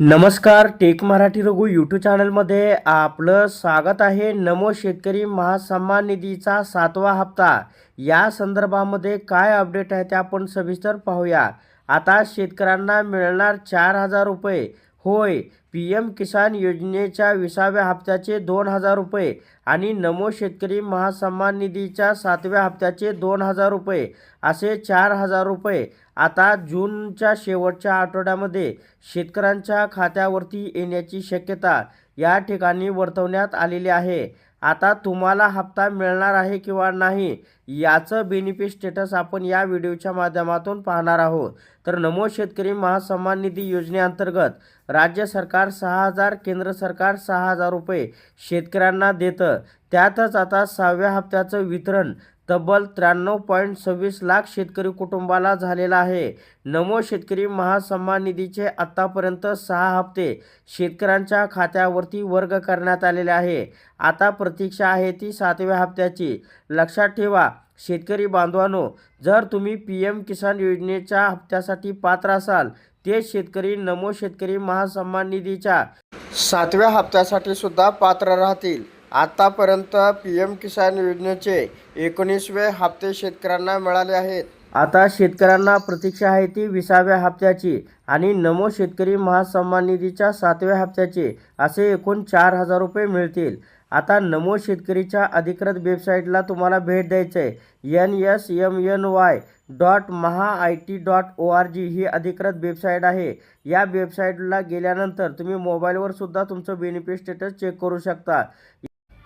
नमस्कार take Marathi Raghu YouTube चॅनलमध्ये आपलं स्वागत आहे. नमो शेतकरी महासन्मान निधीचा सातवा हप्ता. या संदर्भामध्ये काय अपडेट आहे ते आपण सविस्तर पाहूया. आता शेतकऱ्यांना मिळणार चार हजार रुपये. होय पी एम किसान योजनेच्या विसाव्या हप्त्याचे दोन हजार रुपये आणि नमो शेतकरी महासन्मान निधीच्या सातव्या हप्त्याचे दोन हजार रुपये असे चार हजार रुपये आता जूनच्या शेवटच्या आठवड्यामध्ये शेतकऱ्यांच्या खात्यावरती येण्याची शक्यता या ठिकाणी वर्तवण्यात आलेली आहे. आता तुम्हाला हप्ता मिळणार आहे किंवा नाही याचं बेनिफिट स्टेटस आपण या व्हिडिओच्या माध्यमातून पाहणार आहोत. तर नमो शेतकरी महासन्मान निधी योजनेअंतर्गत राज्य सरकार सहा हजार केंद्र सरकार सहा हजार रुपये शेतकऱ्यांना देतं. त्यातच आता सहाव्या हप्त्याचं वितरण तब्बल त्र्याण्णव पॉईंट सव्वीस लाख शेतकरी कुटुंबाला झालेला आहे. नमो शेतकरी महासन्मान निधीचे आत्तापर्यंत सहा हप्ते शेतकऱ्यांच्या खात्यावरती वर्ग करण्यात आलेले आहे. आता प्रतीक्षा आहे ती सातव्या हप्त्याची. लक्षात ठेवा शेतकरी बांधवांनो जर तुम्ही पी एम किसान योजनेच्या हप्त्यासाठी पात्र असाल ते शेतकरी नमो शेतकरी महासन्मान निधीच्या सातव्या हप्त्यासाठी सुद्धा पात्र राहतील. आतापर्यंत पी एम किसान योजनेचे एकोणीसवे हप्ते शेतकऱ्यांना मिळाले आहेत. आता शेतकऱ्यांना प्रतीक्षा आहे ती विसाव्या हप्त्याची आणि नमो शेतकरी महासन्मान निधीच्या सातव्या हप्त्याचे असे एकूण चार हजार रुपये मिळतील. आता नमो शेतकरीच्या अधिकृत वेबसाईटला तुम्हाला भेट द्यायचं आहे N S M N Y dot Maha I T dot O R G ही अधिकृत वेबसाईट आहे. या वेबसाईटला गेल्यानंतर तुम्ही मोबाईलवर सुद्धा तुमचं बेनिफिट स्टेटस चेक करू शकता.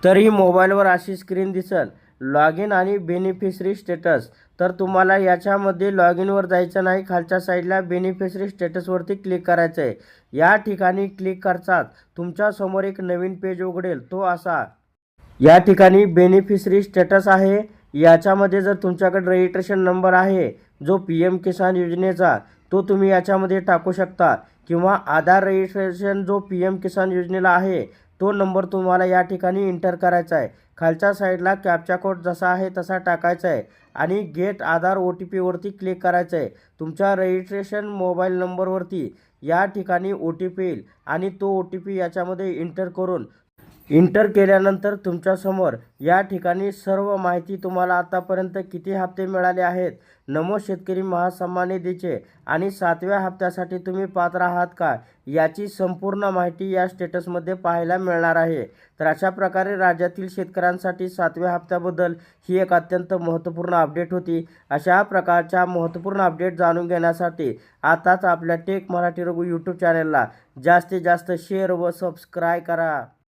तरी मोबाईलवर अशी स्क्रीन दिसल. लॉग इन आणि बेनिफिशरी स्टेटस. तर तुम्हाला याच्यामध्ये लॉग इनवर जायचं नाही खालच्या साईडला बेनिफिशरी स्टेटसवरती क्लिक करायचं आहे या ठिकाणी क्लिक करतात तुमच्यासमोर एक नवीन पेज उघडेल तो असा. या ठिकाणी बेनिफिशरी स्टेटस आहे. याच्यामध्ये जर तुमच्याकडे रजिस्ट्रेशन नंबर आहे जो पी एम किसान योजनेचा तो तुम्ही याच्यामध्ये टाकू शकता. किंवा आधार रजिस्ट्रेशन जो पी एम किसान योजनेला आहे तो नंबर तुम्हाला या ठिकाणी इंटर करायचा आहे. खालच्या साईडला कॅपचा कोड जसा आहे तसा टाकायचा आहे आणि गेट आधार ओ टी पीवरती क्लिक करायचं आहे. तुमच्या रजिस्ट्रेशन मोबाईल नंबरवरती या ठिकाणी ओ टी पी येईल आणि तो ओ टी पी याच्यामध्ये इंटर करून इंटर केल्यानंतर तुमच्यासमोर या ठिकाणी सर्व माहिती तुम्हाला आतापर्यंत किती हप्ते मिळाले आहेत? नमो शेतकरी महासन्मान निधीचे आणि सातव्या हप्त्यासाठी तुम्ही पात्र आहात का? याची संपूर्ण माहिती या स्टेटसमध्ये पाहायला मिळणार आहे. तर अशा प्रकारे राज्यातील शेतकऱ्यांसाठी सातव्या हप्त्याबद्दल ही एक अत्यंत महत्त्वपूर्ण अपडेट होती. अशा प्रकारच्या महत्त्वपूर्ण अपडेट जाणून घेण्यासाठी आताच आपल्या टेक मराठी रघु यूट्यूब चॅनलला जास्तीत जास्त शेअर व सबस्क्राय करा.